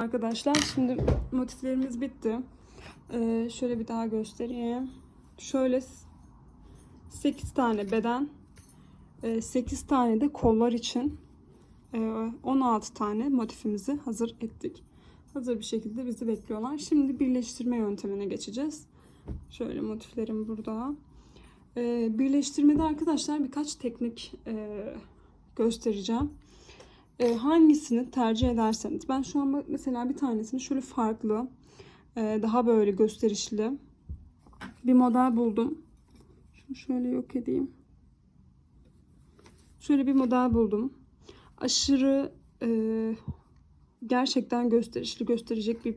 Arkadaşlar şimdi motiflerimiz bitti. Ee, şöyle bir daha göstereyim. Şöyle 8 tane beden, 8 tane de kollar için e, 16 tane motifimizi hazır ettik. Hazır bir şekilde bizi bekliyorlar. Şimdi birleştirme yöntemine geçeceğiz. Şöyle motiflerim burada. Ee, birleştirmede arkadaşlar birkaç teknik e, göstereceğim. E, hangisini tercih ederseniz. Ben şu an mesela bir tanesini şöyle farklı, e, daha böyle gösterişli bir model buldum. Şunu şöyle yok edeyim. Şöyle bir model buldum. Aşırı e, gerçekten gösterişli gösterecek bir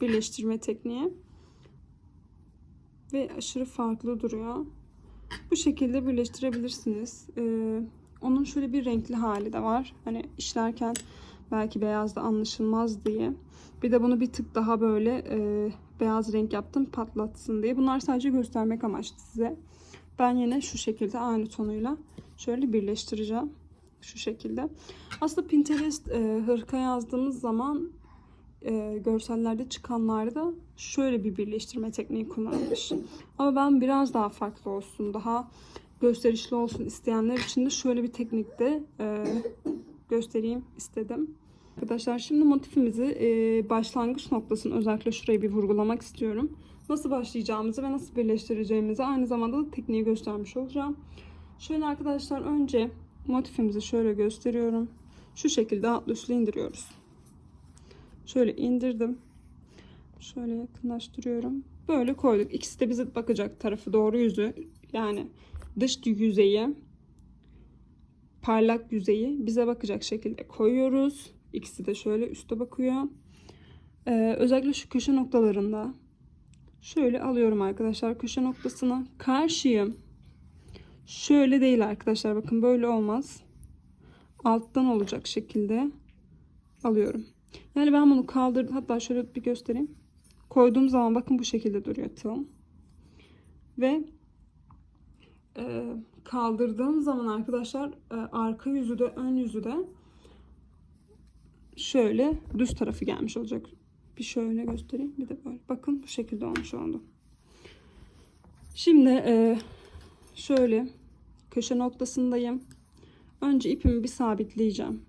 birleştirme tekniği. Ve aşırı farklı duruyor. Bu şekilde birleştirebilirsiniz. Ee, onun şöyle bir renkli hali de var. Hani işlerken belki beyaz da anlaşılmaz diye. Bir de bunu bir tık daha böyle e, beyaz renk yaptım patlatsın diye. Bunlar sadece göstermek amaçlı size. Ben yine şu şekilde aynı tonuyla şöyle birleştireceğim. Şu şekilde. Aslında Pinterest e, hırka yazdığımız zaman e, görsellerde çıkanlarda şöyle bir birleştirme tekniği kullanmış. Ama ben biraz daha farklı olsun, daha gösterişli olsun isteyenler için de şöyle bir teknikte e, göstereyim istedim. Arkadaşlar şimdi motifimizi e, başlangıç noktasını özellikle şurayı bir vurgulamak istiyorum. Nasıl başlayacağımızı ve nasıl birleştireceğimizi aynı zamanda da tekniği göstermiş olacağım. Şöyle arkadaşlar önce motifimizi şöyle gösteriyorum. Şu şekilde altlı üstlü indiriyoruz. Şöyle indirdim. Şöyle yakınlaştırıyorum. Böyle koyduk. İkisi de bize bakacak tarafı doğru yüzü. Yani dış yüzeyi parlak yüzeyi bize bakacak şekilde koyuyoruz. İkisi de şöyle üste bakıyor. Ee, özellikle şu köşe noktalarında şöyle alıyorum arkadaşlar köşe noktasını. Karşıyım. Şöyle değil arkadaşlar. Bakın böyle olmaz. Alttan olacak şekilde alıyorum. Yani ben bunu kaldırdım. Hatta şöyle bir göstereyim. Koyduğum zaman bakın bu şekilde duruyor tığım. Ve kaldırdığım zaman arkadaşlar e, arka yüzü de ön yüzü de şöyle düz tarafı gelmiş olacak. Bir şöyle göstereyim. Bir de böyle. Bakın bu şekilde olmuş oldu. Şimdi e, şöyle köşe noktasındayım. Önce ipimi bir sabitleyeceğim.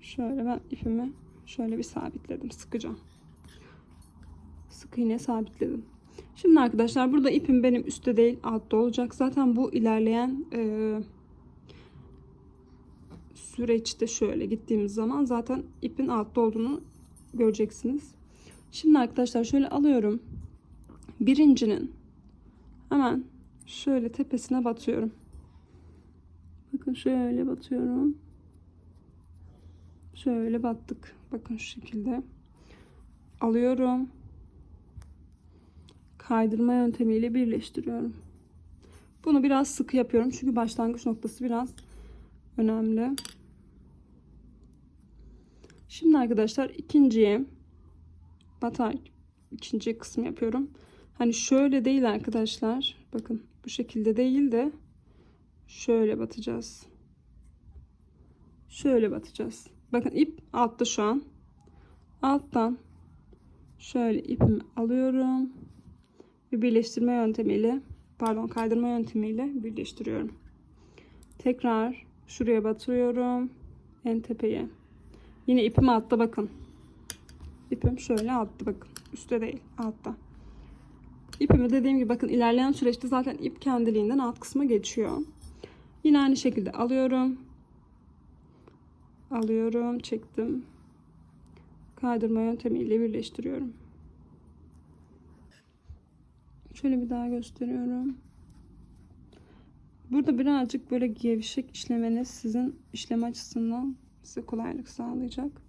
Şöyle ben ipimi şöyle bir sabitledim. Sıkacağım. Sık iğne sabitledim. Şimdi arkadaşlar burada ipim benim üstte değil altta olacak. Zaten bu ilerleyen e, süreçte şöyle gittiğimiz zaman zaten ipin altta olduğunu göreceksiniz. Şimdi arkadaşlar şöyle alıyorum. Birincinin hemen şöyle tepesine batıyorum. Bakın şöyle batıyorum. Şöyle battık. Bakın şu şekilde. Alıyorum. Kaydırma yöntemiyle birleştiriyorum. Bunu biraz sıkı yapıyorum. Çünkü başlangıç noktası biraz önemli. Şimdi arkadaşlar ikinciye batar ikinci kısmı yapıyorum. Hani şöyle değil arkadaşlar. Bakın bu şekilde değil de şöyle batacağız. Şöyle batacağız. Bakın ip altta şu an. Alttan şöyle ipimi alıyorum. Bir birleştirme yöntemiyle pardon kaydırma yöntemiyle birleştiriyorum. Tekrar şuraya batırıyorum. En tepeye. Yine ipim altta bakın. İpim şöyle altta bakın. Üstte değil altta. İpimi dediğim gibi bakın ilerleyen süreçte zaten ip kendiliğinden alt kısma geçiyor. Yine aynı şekilde alıyorum alıyorum, çektim. Kaydırma yöntemiyle birleştiriyorum. Şöyle bir daha gösteriyorum. Burada birazcık böyle gevşek işlemeniz sizin işlem açısından size kolaylık sağlayacak.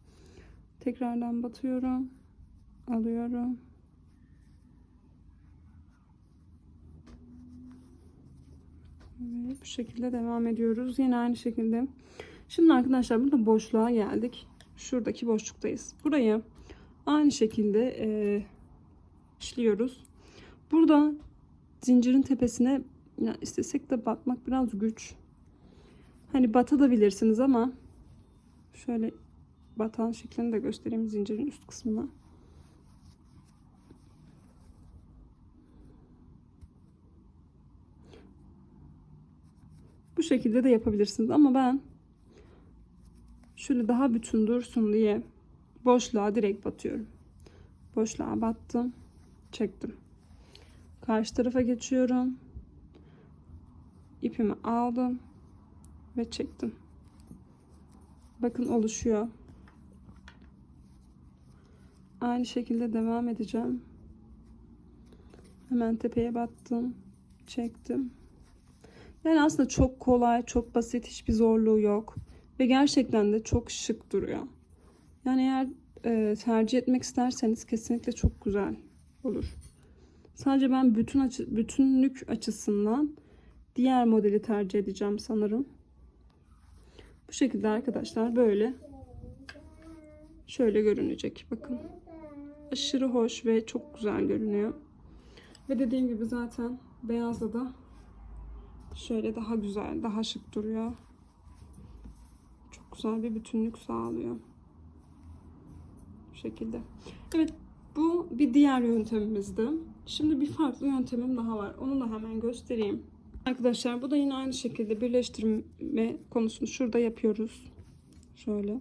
Tekrardan batıyorum. Alıyorum. Ve bu şekilde devam ediyoruz. Yine aynı şekilde Şimdi arkadaşlar burada boşluğa geldik. Şuradaki boşluktayız. Burayı aynı şekilde e, işliyoruz. Burada zincirin tepesine ya istesek de batmak biraz güç. Hani batabilirsiniz ama Şöyle batan şeklini de göstereyim zincirin üst kısmına. Bu şekilde de yapabilirsiniz ama ben şöyle daha bütün dursun diye boşluğa direkt batıyorum. Boşluğa battım, çektim. Karşı tarafa geçiyorum. İpimi aldım ve çektim. Bakın oluşuyor. Aynı şekilde devam edeceğim. Hemen tepeye battım, çektim. Yani aslında çok kolay, çok basit, hiçbir zorluğu yok. Ve gerçekten de çok şık duruyor. Yani eğer e, tercih etmek isterseniz kesinlikle çok güzel olur. Sadece ben bütün açı, bütünlük açısından diğer modeli tercih edeceğim sanırım. Bu şekilde arkadaşlar böyle şöyle görünecek. Bakın. Aşırı hoş ve çok güzel görünüyor. Ve dediğim gibi zaten beyazla da şöyle daha güzel, daha şık duruyor. Çok güzel bir bütünlük sağlıyor. Bu şekilde. Evet bu bir diğer yöntemimizdi. Şimdi bir farklı yöntemim daha var. Onu da hemen göstereyim. Arkadaşlar bu da yine aynı şekilde birleştirme konusunu şurada yapıyoruz. Şöyle.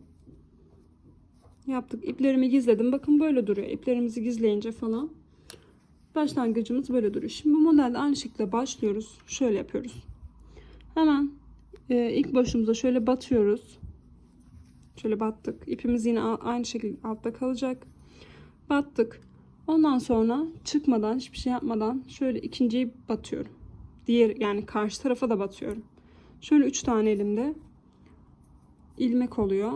Yaptık. İplerimi gizledim. Bakın böyle duruyor. İplerimizi gizleyince falan. Başlangıcımız böyle duruyor. Şimdi bu modelde aynı şekilde başlıyoruz. Şöyle yapıyoruz. Hemen e, ilk başımıza şöyle batıyoruz. Şöyle battık. İpimiz yine aynı şekilde altta kalacak. Battık. Ondan sonra çıkmadan hiçbir şey yapmadan şöyle ikinciyi batıyorum. Diğer yani karşı tarafa da batıyorum. Şöyle üç tane elimde ilmek oluyor.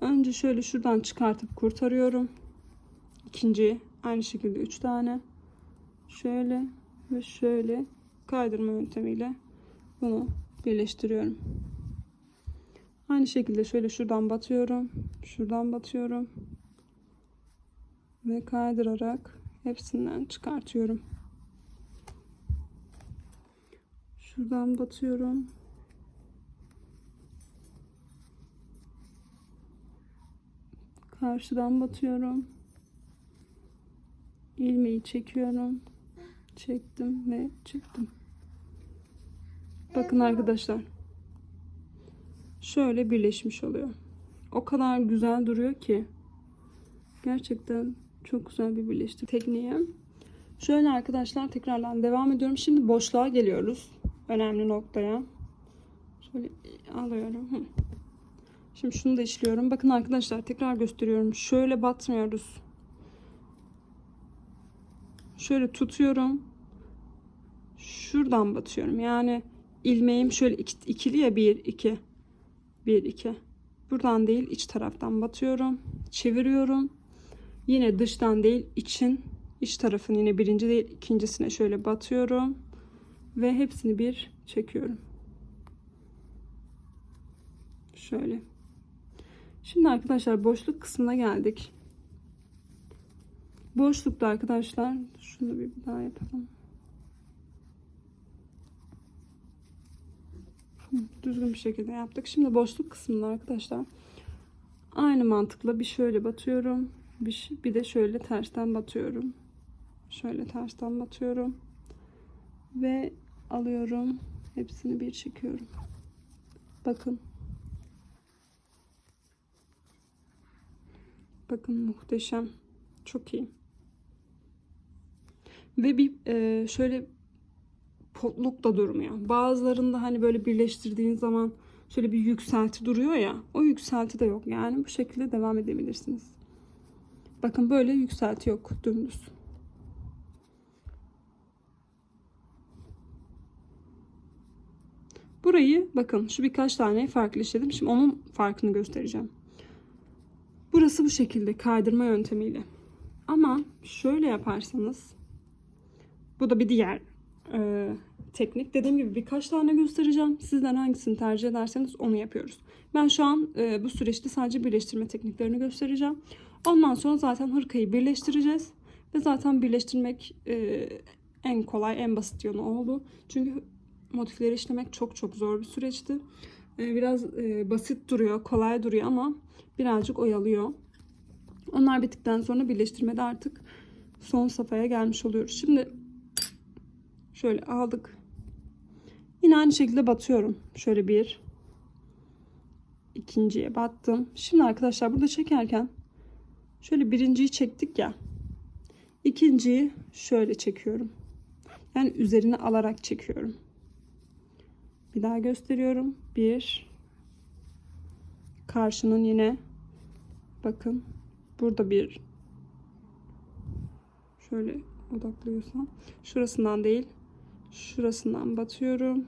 Önce şöyle şuradan çıkartıp kurtarıyorum. İkinci aynı şekilde üç tane. Şöyle ve şöyle kaydırma yöntemiyle bunu birleştiriyorum. Aynı şekilde şöyle şuradan batıyorum. Şuradan batıyorum. Ve kaydırarak hepsinden çıkartıyorum. Şuradan batıyorum. Karşıdan batıyorum. ilmeği çekiyorum. Çektim ve çıktım. Bakın arkadaşlar. Şöyle birleşmiş oluyor. O kadar güzel duruyor ki. Gerçekten çok güzel bir birleştirme tekniği. Şöyle arkadaşlar tekrardan devam ediyorum. Şimdi boşluğa geliyoruz. Önemli noktaya. Şöyle alıyorum. Şimdi şunu da işliyorum. Bakın arkadaşlar tekrar gösteriyorum. Şöyle batmıyoruz. Şöyle tutuyorum. Şuradan batıyorum. Yani ilmeğim şöyle ikili ya bir iki. Bir iki. Buradan değil iç taraftan batıyorum. Çeviriyorum. Yine dıştan değil için iç tarafın yine birinci değil ikincisine şöyle batıyorum. Ve hepsini bir çekiyorum. Şöyle. Şimdi arkadaşlar boşluk kısmına geldik. Boşlukta arkadaşlar şunu bir daha yapalım. Düzgün bir şekilde yaptık. Şimdi boşluk kısmında arkadaşlar aynı mantıkla bir şöyle batıyorum. Bir, bir de şöyle tersten batıyorum. Şöyle tersten batıyorum. Ve alıyorum. Hepsini bir çekiyorum. Bakın. Bakın muhteşem. Çok iyi. Ve bir e, şöyle potluk da durmuyor. Bazılarında hani böyle birleştirdiğin zaman şöyle bir yükselti duruyor ya. O yükselti de yok. Yani bu şekilde devam edebilirsiniz. Bakın böyle yükselti yok. Dümdüz. Burayı bakın şu birkaç tane farklı işledim. Şimdi onun farkını göstereceğim. Burası bu şekilde kaydırma yöntemiyle. Ama şöyle yaparsanız bu da bir diğer e, teknik. Dediğim gibi birkaç tane göstereceğim. Sizden hangisini tercih ederseniz onu yapıyoruz. Ben şu an e, bu süreçte sadece birleştirme tekniklerini göstereceğim. Ondan sonra zaten hırkayı birleştireceğiz. Ve zaten birleştirmek e, en kolay, en basit yolu oldu. Çünkü motifleri işlemek çok çok zor bir süreçti. e, biraz e, basit duruyor, kolay duruyor ama birazcık oyalıyor. Onlar bittikten sonra birleştirmede artık son safhaya gelmiş oluyoruz. Şimdi şöyle aldık. Yine aynı şekilde batıyorum. Şöyle bir, ikinciye battım. Şimdi arkadaşlar burada çekerken şöyle birinciyi çektik ya. İkinciyi şöyle çekiyorum. Yani üzerine alarak çekiyorum. Bir daha gösteriyorum. Bir. Karşının yine bakın burada bir şöyle odaklıyorsam şurasından değil şurasından batıyorum.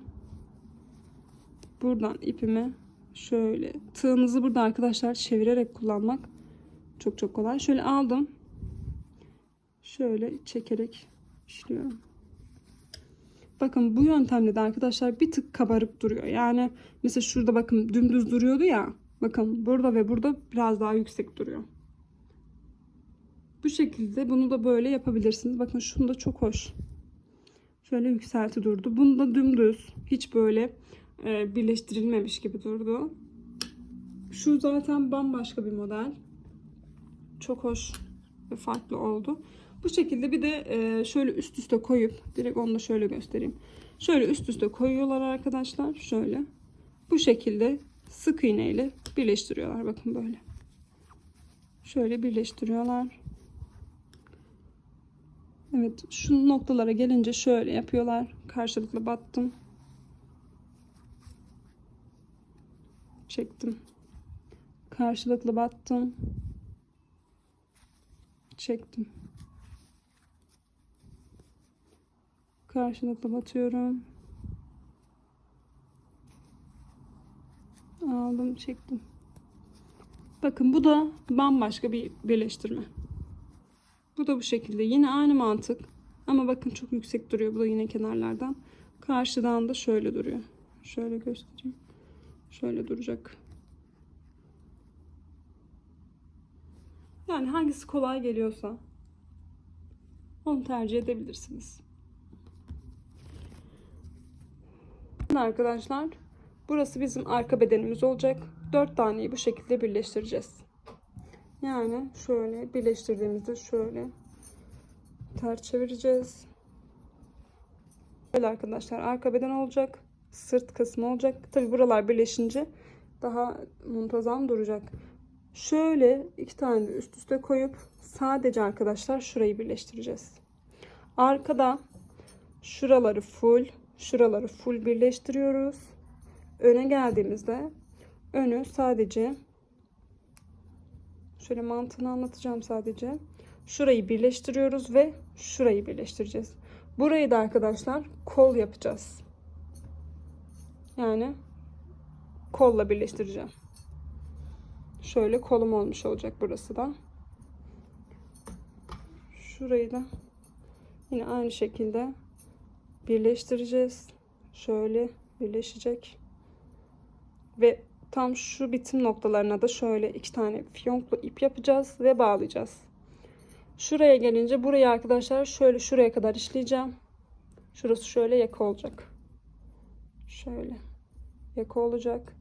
Buradan ipimi şöyle tığınızı burada arkadaşlar çevirerek kullanmak çok çok kolay. Şöyle aldım. Şöyle çekerek işliyorum. Bakın bu yöntemle de arkadaşlar bir tık kabarık duruyor. Yani mesela şurada bakın dümdüz duruyordu ya. Bakın burada ve burada biraz daha yüksek duruyor. Bu şekilde bunu da böyle yapabilirsiniz. Bakın şunu da çok hoş. Şöyle yükselti durdu. Bunu da dümdüz. Hiç böyle e, birleştirilmemiş gibi durdu. Şu zaten bambaşka bir model. Çok hoş ve farklı oldu. Bu şekilde bir de e, şöyle üst üste koyup direkt onu da şöyle göstereyim. Şöyle üst üste koyuyorlar arkadaşlar. Şöyle. Bu şekilde sık iğne ile birleştiriyorlar. Bakın böyle. Şöyle birleştiriyorlar. Evet şu noktalara gelince şöyle yapıyorlar. Karşılıklı battım. Çektim. Karşılıklı battım. Çektim. Karşılıklı batıyorum. Aldım, çektim. Bakın bu da bambaşka bir birleştirme. Bu da bu şekilde. Yine aynı mantık. Ama bakın çok yüksek duruyor. Bu da yine kenarlardan. Karşıdan da şöyle duruyor. Şöyle göstereyim. Şöyle duracak. Yani hangisi kolay geliyorsa onu tercih edebilirsiniz. Arkadaşlar burası bizim arka bedenimiz olacak. 4 taneyi bu şekilde birleştireceğiz. Yani şöyle birleştirdiğimizde şöyle ters çevireceğiz. Böyle arkadaşlar arka beden olacak. Sırt kısmı olacak. Tabi buralar birleşince daha muntazam duracak. Şöyle iki tane üst üste koyup sadece arkadaşlar şurayı birleştireceğiz. Arkada şuraları full, şuraları full birleştiriyoruz. Öne geldiğimizde önü sadece şöyle mantığını anlatacağım sadece. Şurayı birleştiriyoruz ve şurayı birleştireceğiz. Burayı da arkadaşlar kol yapacağız. Yani kolla birleştireceğim. Şöyle kolum olmuş olacak burası da. Şurayı da yine aynı şekilde birleştireceğiz. Şöyle birleşecek. Ve tam şu bitim noktalarına da şöyle iki tane fiyonklu ip yapacağız ve bağlayacağız. Şuraya gelince burayı arkadaşlar şöyle şuraya kadar işleyeceğim. Şurası şöyle yaka olacak. Şöyle yaka olacak.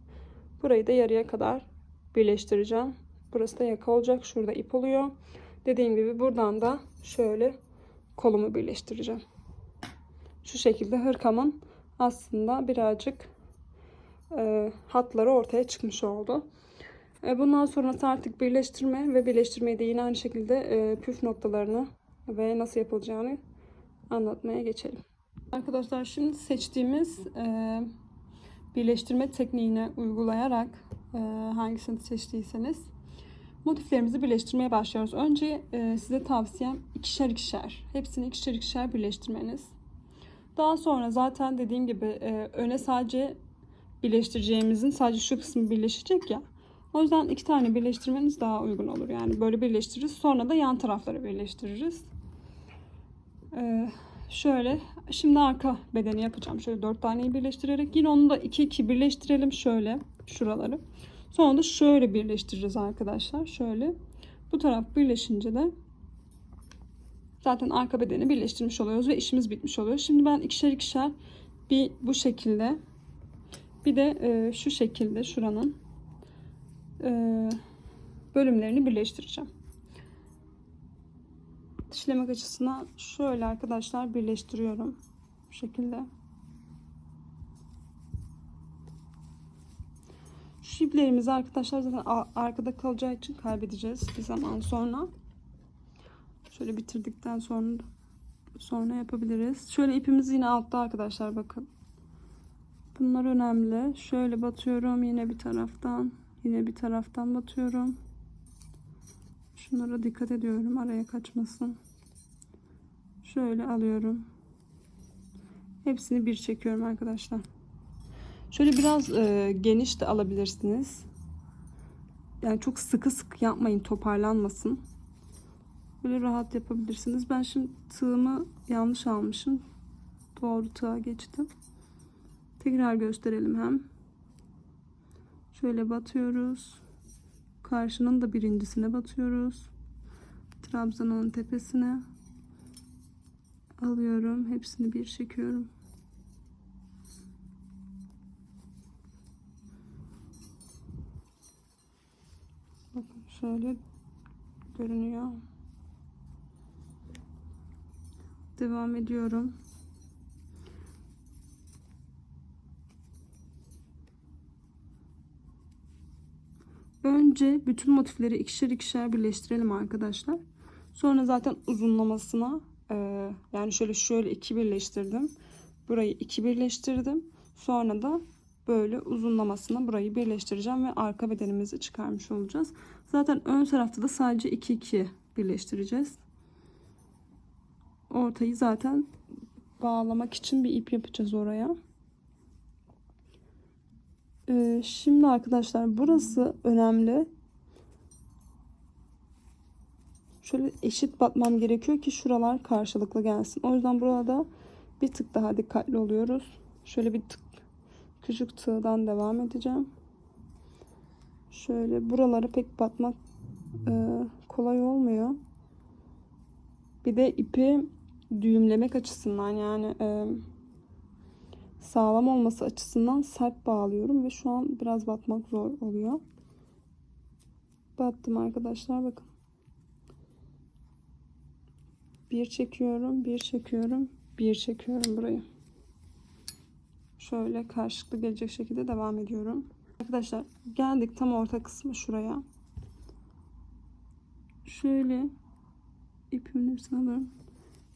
Burayı da yarıya kadar birleştireceğim. Burası da yaka olacak. Şurada ip oluyor. Dediğim gibi buradan da şöyle kolumu birleştireceğim. Şu şekilde hırkamın aslında birazcık e, hatları ortaya çıkmış oldu. E, bundan sonra artık birleştirme ve birleştirmeyi de yine aynı şekilde e, püf noktalarını ve nasıl yapılacağını anlatmaya geçelim. Arkadaşlar şimdi seçtiğimiz e, birleştirme tekniğini uygulayarak hangisini seçtiyseniz motiflerimizi birleştirmeye başlıyoruz. Önce e, size tavsiyem ikişer ikişer. Hepsini ikişer ikişer birleştirmeniz. Daha sonra zaten dediğim gibi e, öne sadece birleştireceğimizin sadece şu kısmı birleşecek ya. O yüzden iki tane birleştirmeniz daha uygun olur. Yani böyle birleştiririz. Sonra da yan tarafları birleştiririz. Ee, şöyle şimdi arka bedeni yapacağım. Şöyle dört taneyi birleştirerek. Yine onu da iki iki birleştirelim şöyle şuraları. Sonra da şöyle birleştireceğiz arkadaşlar. Şöyle. Bu taraf birleşince de zaten arka bedeni birleştirmiş oluyoruz ve işimiz bitmiş oluyor. Şimdi ben ikişer ikişer bir bu şekilde Bir de e, şu şekilde şuranın e, bölümlerini birleştireceğim. Dişlemek açısına şöyle arkadaşlar birleştiriyorum. Bu şekilde. Şu iplerimizi arkadaşlar zaten arkada kalacağı için kaybedeceğiz bir zaman sonra. Şöyle bitirdikten sonra sonra yapabiliriz. Şöyle ipimiz yine altta arkadaşlar bakın. Bunlar önemli. Şöyle batıyorum yine bir taraftan. Yine bir taraftan batıyorum. Şunlara dikkat ediyorum araya kaçmasın. Şöyle alıyorum. Hepsini bir çekiyorum arkadaşlar. Şöyle biraz e, geniş de alabilirsiniz. Yani çok sıkı sıkı yapmayın toparlanmasın. Böyle rahat yapabilirsiniz. Ben şimdi tığımı yanlış almışım. Doğru tığa geçtim. Tekrar gösterelim hem. Şöyle batıyoruz. Karşının da birincisine batıyoruz. Trabzanın tepesine alıyorum. Hepsini bir çekiyorum. Bakın şöyle görünüyor. Devam ediyorum. Önce bütün motifleri ikişer ikişer birleştirelim arkadaşlar. Sonra zaten uzunlamasına e, yani şöyle şöyle iki birleştirdim. Burayı iki birleştirdim. Sonra da böyle uzunlamasına burayı birleştireceğim ve arka bedenimizi çıkarmış olacağız. Zaten ön tarafta da sadece 2 2 birleştireceğiz. Ortayı zaten bağlamak için bir ip yapacağız oraya. Ee, şimdi arkadaşlar burası önemli. Şöyle eşit batmam gerekiyor ki şuralar karşılıklı gelsin. O yüzden burada bir tık daha dikkatli oluyoruz. Şöyle bir tık küçük tığdan devam edeceğim. Şöyle buraları pek batmak e, kolay olmuyor. Bir de ipi düğümlemek açısından yani e, sağlam olması açısından sert bağlıyorum ve şu an biraz batmak zor oluyor. Battım arkadaşlar bakın. Bir çekiyorum, bir çekiyorum, bir çekiyorum burayı. Şöyle karşılıklı gelecek şekilde devam ediyorum. Arkadaşlar geldik tam orta kısmı şuraya. Şöyle hepsini alıyorum.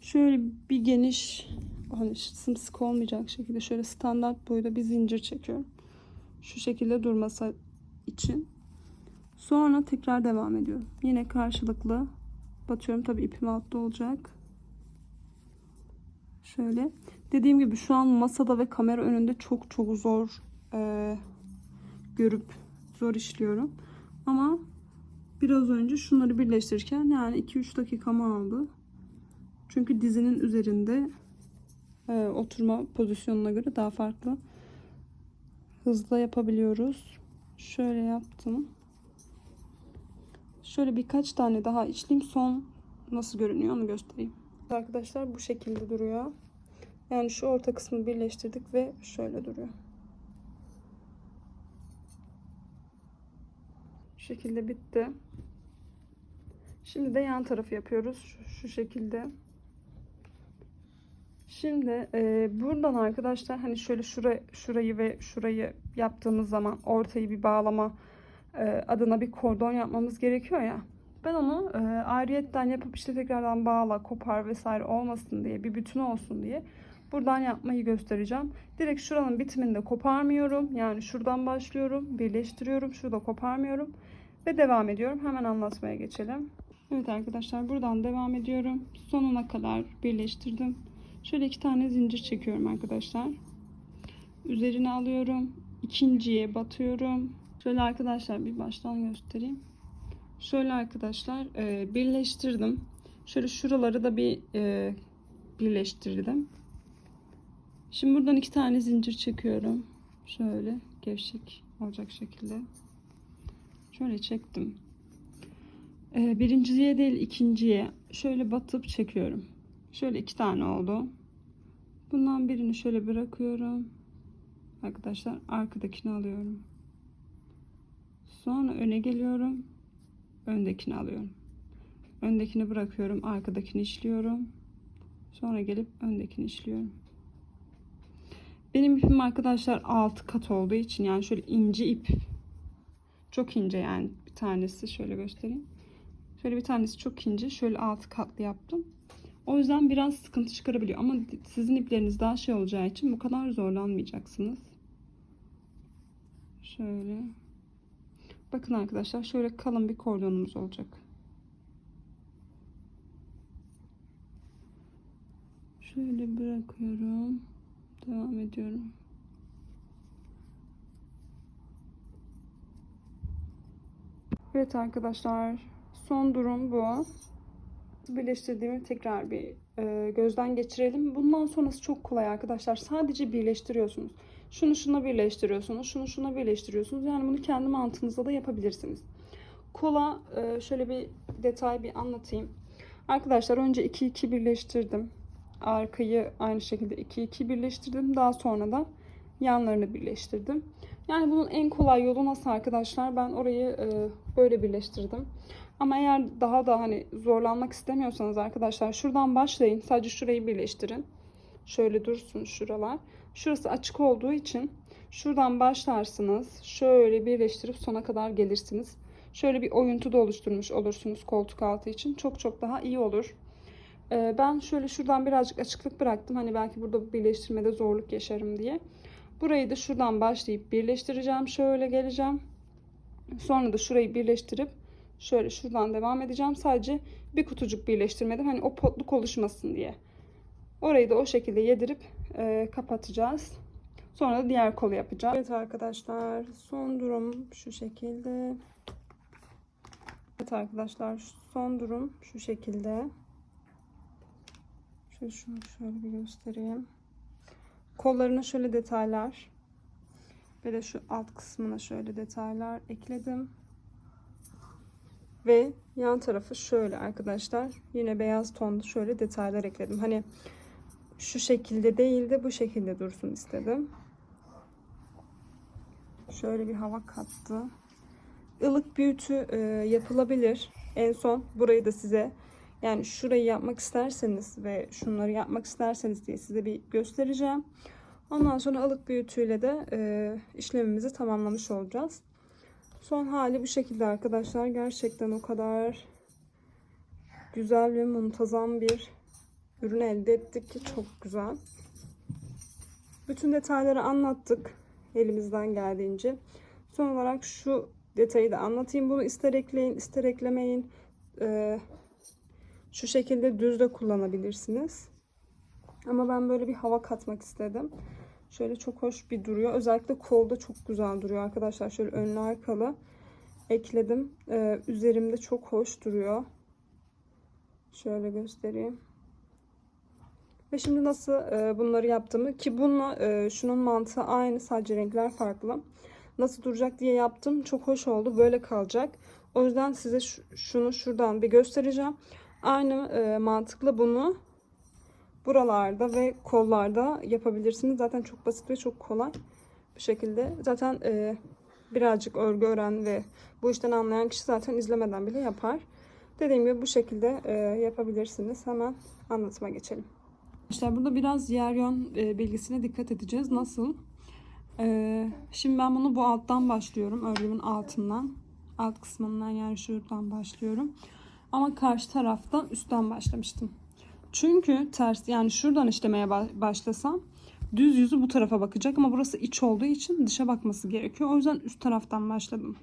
Şöyle bir geniş hani sımsıkı olmayacak şekilde şöyle standart boyda bir zincir çekiyorum. Şu şekilde durması için. Sonra tekrar devam ediyorum. Yine karşılıklı batıyorum. Tabi ipim altta olacak. Şöyle. Dediğim gibi şu an masada ve kamera önünde çok çok zor e, görüp zor işliyorum. Ama biraz önce şunları birleştirirken yani 2-3 dakikamı aldı. Çünkü dizinin üzerinde e, oturma pozisyonuna göre daha farklı hızla yapabiliyoruz. Şöyle yaptım. Şöyle birkaç tane daha işleyeyim. Son nasıl görünüyor onu göstereyim. Arkadaşlar bu şekilde duruyor. Yani şu orta kısmı birleştirdik ve şöyle duruyor. Şekilde bitti. Şimdi de yan tarafı yapıyoruz. Şu, şu şekilde. Şimdi e, buradan arkadaşlar hani şöyle şura, şurayı ve şurayı yaptığımız zaman ortayı bir bağlama e, adına bir kordon yapmamız gerekiyor ya. Ben onu e, ayrıyetten yapıp işte tekrardan bağla, kopar vesaire olmasın diye bir bütün olsun diye buradan yapmayı göstereceğim. Direkt şuranın bitiminde koparmıyorum. Yani şuradan başlıyorum, birleştiriyorum, şurada koparmıyorum ve devam ediyorum. Hemen anlatmaya geçelim. Evet arkadaşlar buradan devam ediyorum. Sonuna kadar birleştirdim. Şöyle iki tane zincir çekiyorum arkadaşlar. Üzerine alıyorum. ikinciye batıyorum. Şöyle arkadaşlar bir baştan göstereyim. Şöyle arkadaşlar e, birleştirdim. Şöyle şuraları da bir e, birleştirdim. Şimdi buradan iki tane zincir çekiyorum. Şöyle gevşek olacak şekilde. Şöyle çektim. E, birinciye değil ikinciye şöyle batıp çekiyorum. Şöyle iki tane oldu. Bundan birini şöyle bırakıyorum. arkadaşlar arkadakini alıyorum. Sonra öne geliyorum. Öndekini alıyorum. Öndekini bırakıyorum. Arkadakini işliyorum. Sonra gelip öndekini işliyorum. Benim ipim arkadaşlar 6 kat olduğu için yani şöyle ince ip. Çok ince yani bir tanesi şöyle göstereyim. Şöyle bir tanesi çok ince. Şöyle 6 katlı yaptım. O yüzden biraz sıkıntı çıkarabiliyor. Ama sizin ipleriniz daha şey olacağı için bu kadar zorlanmayacaksınız. Şöyle. Bakın arkadaşlar şöyle kalın bir kordonumuz olacak. Şöyle bırakıyorum. Devam ediyorum. Evet arkadaşlar son durum bu. Birleştirdiğimi tekrar bir e, gözden geçirelim. Bundan sonrası çok kolay arkadaşlar. Sadece birleştiriyorsunuz. Şunu şuna birleştiriyorsunuz. Şunu şuna birleştiriyorsunuz. Yani bunu kendi mantığınızda da yapabilirsiniz. Kola e, şöyle bir detay bir anlatayım. Arkadaşlar önce 2 2 birleştirdim. Arkayı aynı şekilde 2 2 birleştirdim. Daha sonra da yanlarını birleştirdim. Yani bunun en kolay yolu nasıl arkadaşlar? Ben orayı e, böyle birleştirdim. Ama eğer daha da hani zorlanmak istemiyorsanız arkadaşlar şuradan başlayın. Sadece şurayı birleştirin. Şöyle dursun şuralar. Şurası açık olduğu için şuradan başlarsınız. Şöyle birleştirip sona kadar gelirsiniz. Şöyle bir oyuntu da oluşturmuş olursunuz koltuk altı için. Çok çok daha iyi olur. Ee, ben şöyle şuradan birazcık açıklık bıraktım. Hani belki burada birleştirmede zorluk yaşarım diye. Burayı da şuradan başlayıp birleştireceğim. Şöyle geleceğim. Sonra da şurayı birleştirip şöyle şuradan devam edeceğim. Sadece bir kutucuk birleştirmedim. Hani o potluk oluşmasın diye. Orayı da o şekilde yedirip e, kapatacağız. Sonra da diğer kolu yapacağız. Evet arkadaşlar son durum şu şekilde. Evet arkadaşlar son durum şu şekilde. Şöyle şunu şöyle bir göstereyim. Kollarına şöyle detaylar ve de şu alt kısmına şöyle detaylar ekledim. Ve yan tarafı şöyle arkadaşlar. Yine beyaz tonda şöyle detaylar ekledim. Hani şu şekilde değil de bu şekilde dursun istedim. Şöyle bir hava kattı. Ilık büyütü e, yapılabilir. En son burayı da size yani şurayı yapmak isterseniz ve şunları yapmak isterseniz diye size bir göstereceğim. Ondan sonra ılık büyütüyle de e, işlemimizi tamamlamış olacağız. Son hali bu şekilde arkadaşlar. Gerçekten o kadar güzel ve muntazam bir ürün elde ettik ki çok güzel. Bütün detayları anlattık elimizden geldiğince. Son olarak şu detayı da anlatayım. Bunu ister ekleyin ister eklemeyin. Ee, şu şekilde düz de kullanabilirsiniz. Ama ben böyle bir hava katmak istedim. Şöyle çok hoş bir duruyor. Özellikle kolda çok güzel duruyor arkadaşlar. Şöyle önlü arkalı ekledim. Ee, üzerimde çok hoş duruyor. Şöyle göstereyim. Ve şimdi nasıl e, bunları yaptığımı ki bununla e, şunun mantığı aynı sadece renkler farklı. Nasıl duracak diye yaptım. Çok hoş oldu. Böyle kalacak. O yüzden size şunu şuradan bir göstereceğim. Aynı e, mantıkla bunu buralarda ve kollarda yapabilirsiniz. Zaten çok basit ve çok kolay bir şekilde. Zaten e, birazcık örgü öğren ve bu işten anlayan kişi zaten izlemeden bile yapar. Dediğim gibi bu şekilde e, yapabilirsiniz. Hemen anlatıma geçelim. İşte burada biraz yer yön e, bilgisine dikkat edeceğiz. Nasıl? E, şimdi ben bunu bu alttan başlıyorum. Örgümün altından. Alt kısmından yani şuradan başlıyorum. Ama karşı taraftan üstten başlamıştım. Çünkü ters yani şuradan işlemeye başlasam düz yüzü bu tarafa bakacak ama burası iç olduğu için dışa bakması gerekiyor. O yüzden üst taraftan başladım.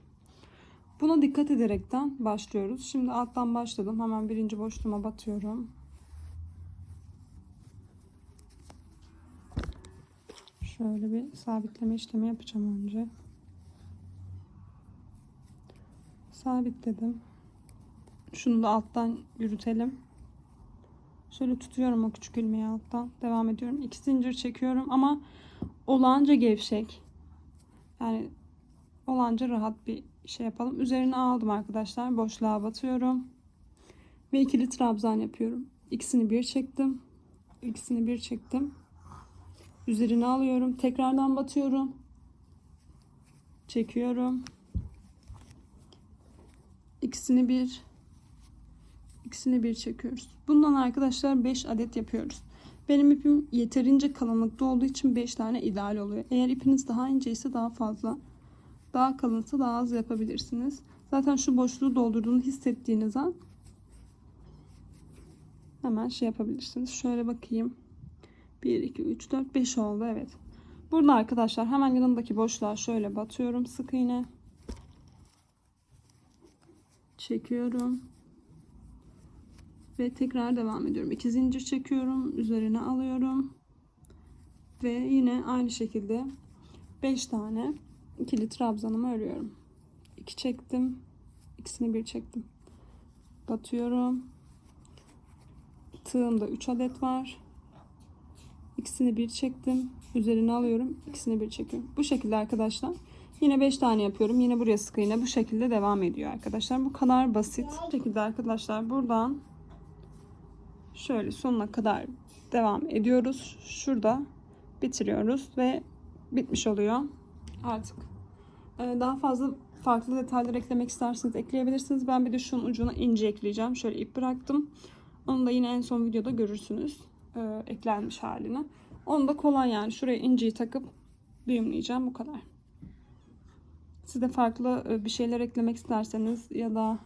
Buna dikkat ederekten başlıyoruz. Şimdi alttan başladım. Hemen birinci boşluğuma batıyorum. Şöyle bir sabitleme işlemi yapacağım önce. Sabitledim. Şunu da alttan yürütelim. Şöyle tutuyorum o küçük ilmeği alttan. Devam ediyorum. İki zincir çekiyorum ama olanca gevşek. Yani olanca rahat bir şey yapalım. Üzerine aldım arkadaşlar. Boşluğa batıyorum. Ve ikili trabzan yapıyorum. İkisini bir çektim. İkisini bir çektim. Üzerine alıyorum. Tekrardan batıyorum. Çekiyorum. İkisini bir ikisini bir çekiyoruz. Bundan arkadaşlar 5 adet yapıyoruz. Benim ipim yeterince kalınlıkta olduğu için 5 tane ideal oluyor. Eğer ipiniz daha ince ise daha fazla. Daha kalınsa daha az yapabilirsiniz. Zaten şu boşluğu doldurduğunu hissettiğiniz an hemen şey yapabilirsiniz. Şöyle bakayım. 1, 2, 3, 4, 5 oldu. Evet. Burada arkadaşlar hemen yanındaki boşluğa şöyle batıyorum sık iğne. Çekiyorum. Ve tekrar devam ediyorum. İki zincir çekiyorum. Üzerine alıyorum. Ve yine aynı şekilde 5 tane ikili trabzanımı örüyorum. 2 çektim. İkisini bir çektim. Batıyorum. Tığımda 3 adet var. İkisini bir çektim. Üzerine alıyorum. İkisini bir çekiyorum. Bu şekilde arkadaşlar. Yine 5 tane yapıyorum. Yine buraya sık iğne bu şekilde devam ediyor arkadaşlar. Bu kadar basit. Bu şekilde arkadaşlar buradan şöyle sonuna kadar devam ediyoruz. Şurada bitiriyoruz ve bitmiş oluyor. Artık e, daha fazla farklı detaylar eklemek isterseniz ekleyebilirsiniz. Ben bir de şunun ucuna ince ekleyeceğim. Şöyle ip bıraktım. Onu da yine en son videoda görürsünüz. e, eklenmiş halini. Onu da kolay yani. Şuraya inciyi takıp düğümleyeceğim. Bu kadar. Siz de farklı e, bir şeyler eklemek isterseniz ya da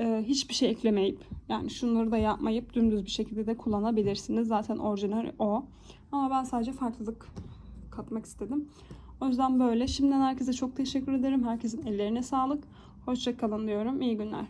e, hiçbir şey eklemeyip yani şunları da yapmayıp dümdüz bir şekilde de kullanabilirsiniz. Zaten orijinal o. Ama ben sadece farklılık katmak istedim. O yüzden böyle. Şimdiden herkese çok teşekkür ederim. Herkesin ellerine sağlık. Hoşça kalın diyorum. İyi günler.